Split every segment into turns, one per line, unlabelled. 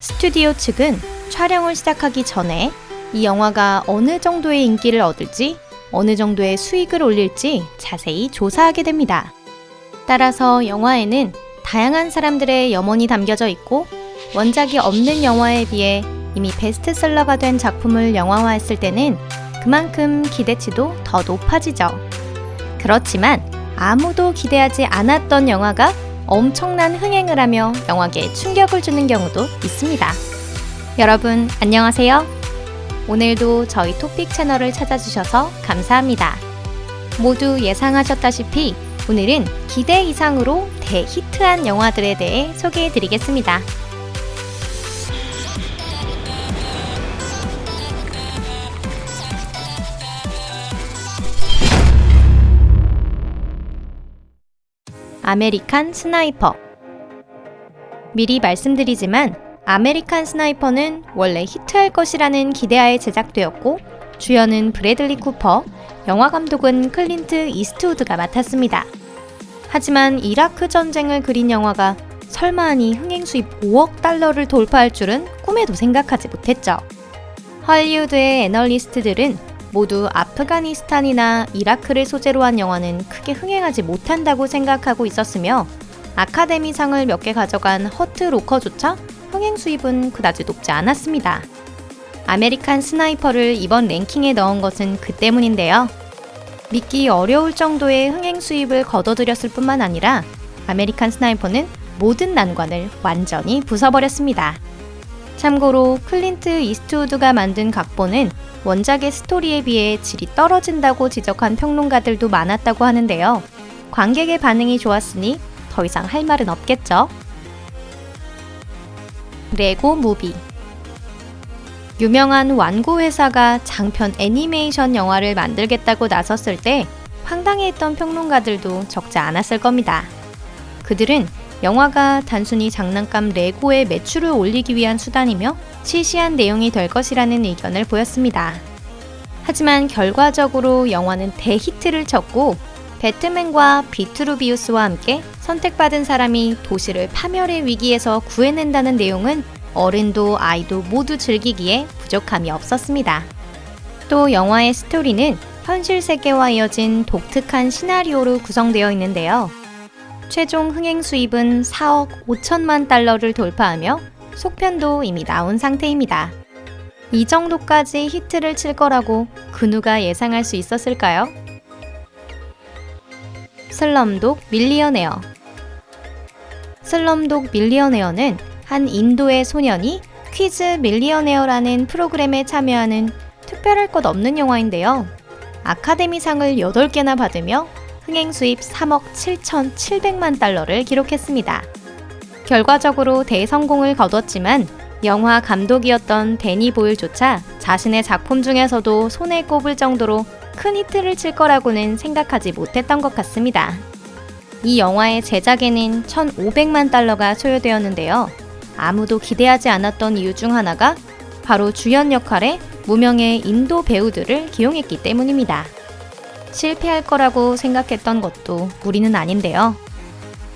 스튜디오 측은 촬영을 시작하기 전에 이 영화가 어느 정도의 인기를 얻을지, 어느 정도의 수익을 올릴지 자세히 조사하게 됩니다. 따라서 영화에는 다양한 사람들의 염원이 담겨져 있고, 원작이 없는 영화에 비해 이미 베스트셀러가 된 작품을 영화화했을 때는 그만큼 기대치도 더 높아지죠. 그렇지만 아무도 기대하지 않았던 영화가 엄청난 흥행을 하며 영화계에 충격을 주는 경우도 있습니다. 여러분, 안녕하세요. 오늘도 저희 토픽 채널을 찾아주셔서 감사합니다. 모두 예상하셨다시피 오늘은 기대 이상으로 대히트한 영화들에 대해 소개해 드리겠습니다. 아메리칸 스나이퍼 미리 말씀드리지만 아메리칸 스나이퍼는 원래 히트할 것이라는 기대하에 제작되었고 주연은 브래들리 쿠퍼, 영화 감독은 클린트 이스트우드가 맡았습니다. 하지만 이라크 전쟁을 그린 영화가 설마하니 흥행 수입 5억 달러를 돌파할 줄은 꿈에도 생각하지 못했죠. 헐리우드의 애널리스트들은 모두 아프가니스탄이나 이라크를 소재로 한 영화는 크게 흥행하지 못한다고 생각하고 있었으며 아카데미상을 몇 개 가져간 허트 로커조차 흥행 수입은 그다지 높지 않았습니다. 아메리칸 스나이퍼를 이번 랭킹에 넣은 것은 그 때문인데요. 믿기 어려울 정도의 흥행 수입을 거둬들였을 뿐만 아니라 아메리칸 스나이퍼는 모든 난관을 완전히 부숴버렸습니다. 참고로 클린트 이스트우드가 만든 각본은 원작의 스토리에 비해 질이 떨어진다고 지적한 평론가들도 많았다고 하는데요. 관객의 반응이 좋았으니 더 이상 할 말은 없겠죠. 레고 무비 유명한 완구 회사가 장편 애니메이션 영화를 만들겠다고 나섰을 때 황당해했던 평론가들도 적지 않았을 겁니다. 그들은 영화가 단순히 장난감 레고의 매출을 올리기 위한 수단이며 시시한 내용이 될 것이라는 의견을 보였습니다. 하지만 결과적으로 영화는 대히트를 쳤고 배트맨과 비트루비우스와 함께 선택받은 사람이 도시를 파멸의 위기에서 구해낸다는 내용은 어른도 아이도 모두 즐기기에 부족함이 없었습니다. 또 영화의 스토리는 현실 세계와 이어진 독특한 시나리오로 구성되어 있는데요. 최종 흥행 수입은 4억 5천만 달러를 돌파하며 속편도 이미 나온 상태입니다. 이 정도까지 히트를 칠 거라고 그 누가 예상할 수 있었을까요? 슬럼독 밀리어네어 슬럼독 밀리어네어는 한 인도의 소년이 퀴즈 밀리어네어라는 프로그램에 참여하는 특별할 것 없는 영화인데요. 아카데미상을 8개나 받으며 흥행 수입 3억 7,700만 달러를 기록했습니다. 결과적으로 대성공을 거뒀지만 영화 감독이었던 데니 보일조차 자신의 작품 중에서도 손에 꼽을 정도로 큰 히트를 칠 거라고는 생각하지 못했던 것 같습니다. 이 영화의 제작에는 1,500만 달러가 소요되었는데요. 아무도 기대하지 않았던 이유 중 하나가 바로 주연 역할에 무명의 인도 배우들을 기용했기 때문입니다. 실패할 거라고 생각했던 것도 무리는 아닌데요.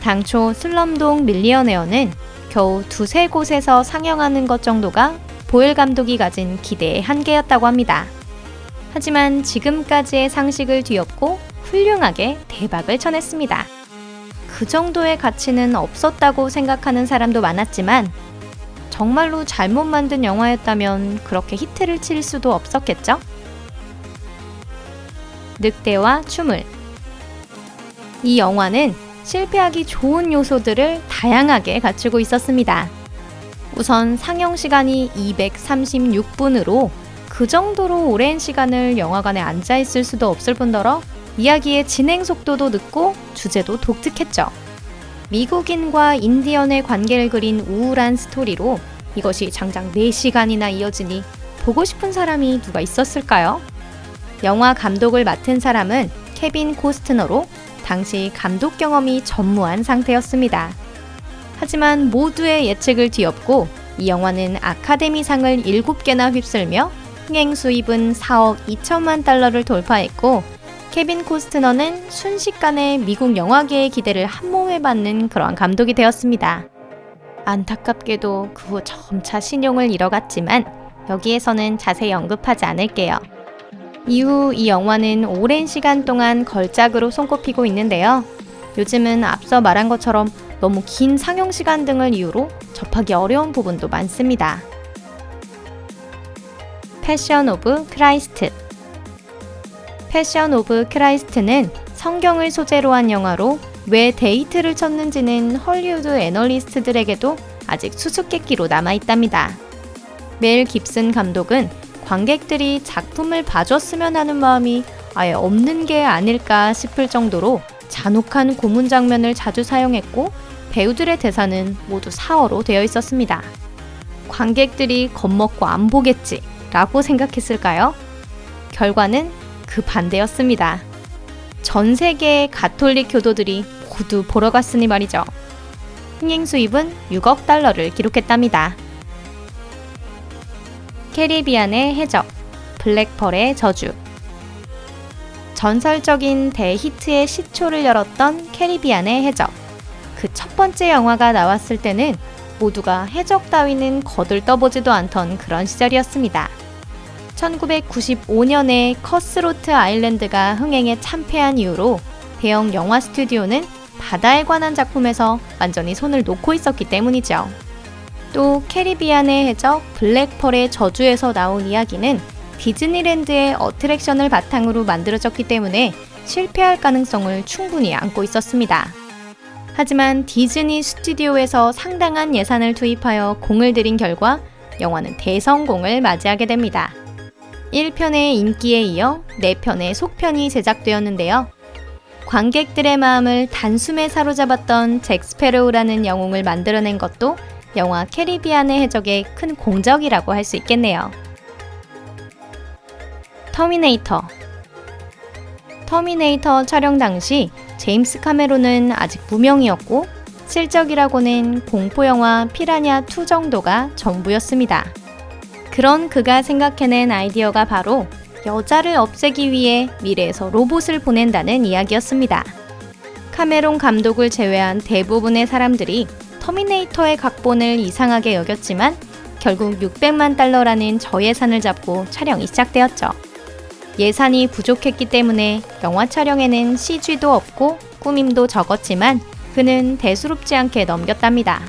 당초 슬럼독 밀리어네어는 겨우 두세 곳에서 상영하는 것 정도가 보일 감독이 가진 기대의 한계였다고 합니다. 하지만 지금까지의 상식을 뒤엎고 훌륭하게 대박을 쳐냈습니다. 그 정도의 가치는 없었다고 생각하는 사람도 많았지만 정말로 잘못 만든 영화였다면 그렇게 히트를 칠 수도 없었겠죠? 늑대와 춤을 이 영화는 실패하기 좋은 요소들을 다양하게 갖추고 있었습니다. 우선 상영 시간이 236분으로 그 정도로 오랜 시간을 영화관에 앉아 있을 수도 없을 뿐더러 이야기의 진행 속도도 늦고 주제도 독특했죠. 미국인과 인디언의 관계를 그린 우울한 스토리로 이것이 장장 4시간이나 이어지니 보고 싶은 사람이 누가 있었을까요? 영화 감독을 맡은 사람은 케빈 코스트너로 당시 감독 경험이 전무한 상태였습니다. 하지만 모두의 예측을 뒤엎고 이 영화는 아카데미상을 7개나 휩쓸며 흥행 수입은 4억 2천만 달러를 돌파했고 케빈 코스트너는 순식간에 미국 영화계의 기대를 한몸에 받는 그러한 감독이 되었습니다. 안타깝게도 그 후 점차 신용을 잃어갔지만 여기에서는 자세히 언급하지 않을게요. 이후 이 영화는 오랜 시간 동안 걸작으로 손꼽히고 있는데요. 요즘은 앞서 말한 것처럼 너무 긴 상영 시간 등을 이유로 접하기 어려운 부분도 많습니다. 패션 오브 크라이스트 패션 오브 크라이스트는 성경을 소재로 한 영화로 왜 데이트를 쳤는지는 헐리우드 애널리스트들에게도 아직 수수께끼로 남아 있답니다. 멜 깁슨 감독은 관객들이 작품을 봐줬으면 하는 마음이 아예 없는 게 아닐까 싶을 정도로 잔혹한 고문 장면을 자주 사용했고 배우들의 대사는 모두 사어로 되어 있었습니다. 관객들이 겁먹고 안 보겠지 라고 생각했을까요? 결과는 그 반대였습니다. 전 세계의 가톨릭 교도들이 모두 보러 갔으니 말이죠. 흥행 수입은 6억 달러를 기록했답니다. 캐리비안의 해적, 블랙펄의 저주. 전설적인 대히트의 시초를 열었던 캐리비안의 해적. 그 첫 번째 영화가 나왔을 때는 모두가 해적 따위는 거들떠보지도 않던 그런 시절이었습니다. 1995년에 커스로트 아일랜드가 흥행에 참패한 이후로 대형 영화 스튜디오는 바다에 관한 작품에서 완전히 손을 놓고 있었기 때문이죠. 또 캐리비안의 해적 블랙펄의 저주에서 나온 이야기는 디즈니랜드의 어트랙션을 바탕으로 만들어졌기 때문에 실패할 가능성을 충분히 안고 있었습니다. 하지만 디즈니 스튜디오에서 상당한 예산을 투입하여 공을 들인 결과 영화는 대성공을 맞이하게 됩니다. 1편의 인기에 이어 4편의 속편이 제작되었는데요. 관객들의 마음을 단숨에 사로잡았던 잭 스페로우라는 영웅을 만들어낸 것도 영화 캐리비안의 해적의 큰 공적이라고 할 수 있겠네요. 터미네이터 터미네이터 촬영 당시 제임스 카메론은 아직 무명이었고 실적이라고는 공포영화 피라냐 2 정도가 전부였습니다. 그런 그가 생각해낸 아이디어가 바로 여자를 없애기 위해 미래에서 로봇을 보낸다는 이야기였습니다. 카메론 감독을 제외한 대부분의 사람들이 터미네이터의 각본을 이상하게 여겼지만 결국 600만 달러라는 저예산을 잡고 촬영이 시작되었죠. 예산이 부족했기 때문에 영화 촬영에는 CG도 없고 꾸밈도 적었지만 그는 대수롭지 않게 넘겼답니다.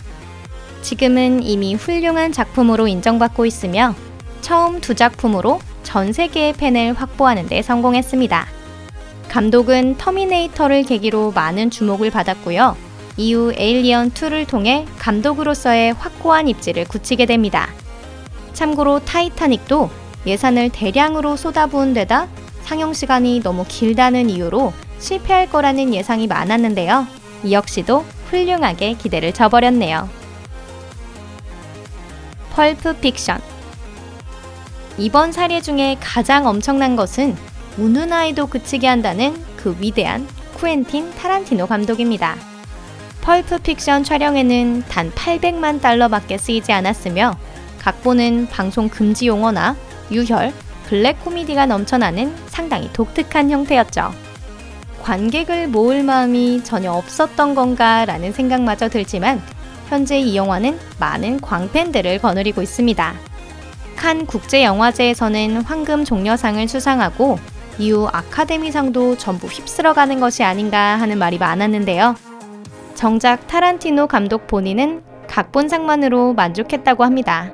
지금은 이미 훌륭한 작품으로 인정받고 있으며 처음 두 작품으로 전 세계의 팬을 확보하는 데 성공했습니다. 감독은 터미네이터를 계기로 많은 주목을 받았고요. 이후 에일리언 2를 통해 감독으로서의 확고한 입지를 굳히게 됩니다. 참고로 타이타닉도 예산을 대량으로 쏟아부은 데다 상영 시간이 너무 길다는 이유로 실패할 거라는 예상이 많았는데요. 이 역시도 훌륭하게 기대를 저버렸네요. 펄프 픽션 이번 사례 중에 가장 엄청난 것은 우는 아이도 그치게 한다는 그 위대한 쿠엔틴 타란티노 감독입니다. 펄프 픽션 촬영에는 단 800만 달러밖에 쓰이지 않았으며 각본은 방송 금지 용어나 유혈, 블랙 코미디가 넘쳐나는 상당히 독특한 형태였죠. 관객을 모을 마음이 전혀 없었던 건가 라는 생각마저 들지만 현재 이 영화는 많은 광팬들을 거느리고 있습니다. 칸 국제영화제에서는 황금 종려상을 수상하고 이후 아카데미상도 전부 휩쓸어가는 것이 아닌가 하는 말이 많았는데요. 정작 타란티노 감독 본인은 각본상만으로 만족했다고 합니다.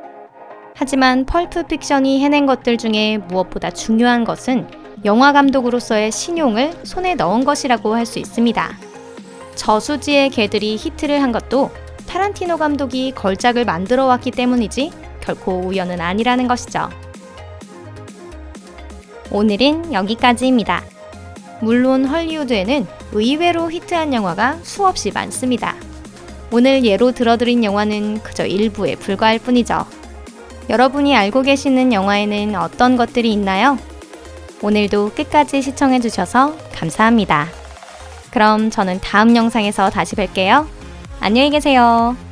하지만 펄프 픽션이 해낸 것들 중에 무엇보다 중요한 것은 영화 감독으로서의 신용을 손에 넣은 것이라고 할 수 있습니다. 저수지의 개들이 히트를 한 것도 타란티노 감독이 걸작을 만들어 왔기 때문이지 결코 우연은 아니라는 것이죠. 오늘은 여기까지입니다. 물론 헐리우드에는 의외로 히트한 영화가 수없이 많습니다. 오늘 예로 들어드린 영화는 그저 일부에 불과할 뿐이죠. 여러분이 알고 계시는 영화에는 어떤 것들이 있나요? 오늘도 끝까지 시청해주셔서 감사합니다. 그럼 저는 다음 영상에서 다시 뵐게요. 안녕히 계세요.